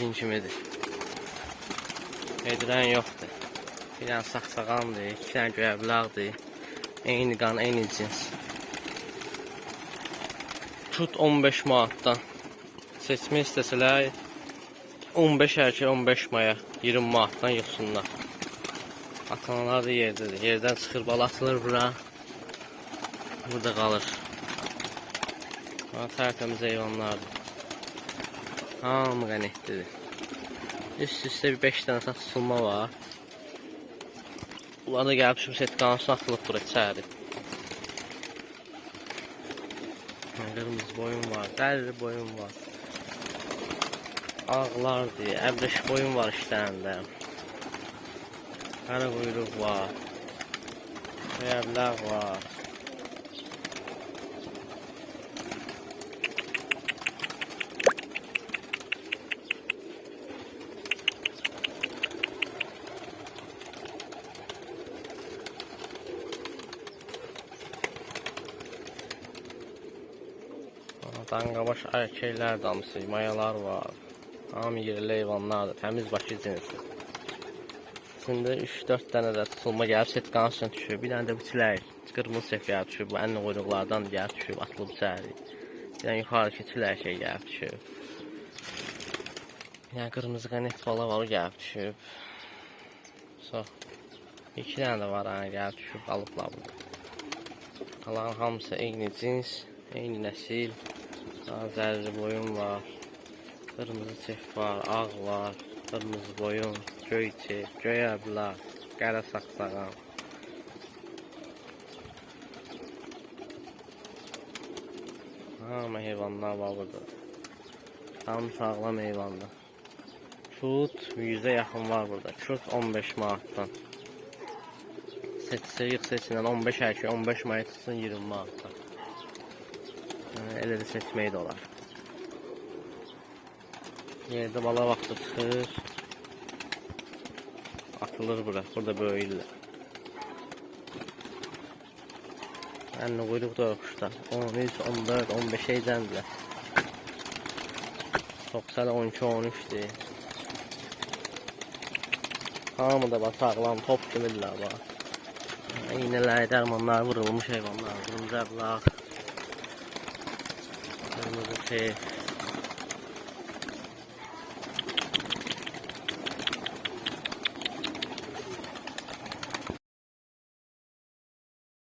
cin kimidir. Edirən yoxdur. Bir dənə saxsağandır, iki dənə göyəblaqdır. Eyni qan, eyni cins. Tut 15 manatdan. Seçmək istəsələr 15 erkek 15 maya 20 manatdan yığsınlar. Atanalar da yerdədir. Yerdən çıxır bal atılır bura. Burada qalır. Tərtəmiz heyvanlardır. Hamı qənətlidir. Üst-üstə bir 5 dənə satılma var. Bunlar da gəlib şu setkanın atılıb bura içəri. Qırmızı boyun var, dəri boyun var. Ağlardır, əbrəş boyun var işlərində. Qara quyruq var. Xəyərlər var. Danqabaş erkəklər damısı, mayalar var. Hamı yerli heyvanlardır, təmiz başı cinsi. İçində 3-4 dənə də tutulma gəlib setqanın üstünə düşüb. Bir dənə də bu çilək, qırmızı gəlib düşüb. Bu ənli quyruqlardan gəlib düşüb, atılıb içəri. Bir dənə yuxarıdakı çilək şey gəlib düşüb. Bir dənə qırmızı qanət bala var, gəlib düşüb. So, iki dənə də var, hani gəlib düşüb, alıblar bunu. Qalan hamısı eyni cins, eyni nəsil. Daha zərli boyun var. Qırmızı çef var, ağ var, qırmızı boyun, göy çef, göy əbla, qara saxsağan. Hamı heyvanlar var burada. Tam sağlam heyvanlar. Şut 100'e yaxın var burada. Şut 15 manatdan. Seçsə yığ seçindən 15 erkək, 15 manat tutsun 20 manatdan. Yəni, elə də seçmək də olar. Yerdə bala vaxtı çıxır. Atılır bura. Burada böyüyürlər. Ənli quyruq da yoxuşlar. 13, 14, 15 eycəndilər. Çoxsələ 12, 13-dür. Hamı da bax sağlam top kimidirlər bax. İğnələri, dərmanlar vurulmuş heyvanlar. Qırmızı 这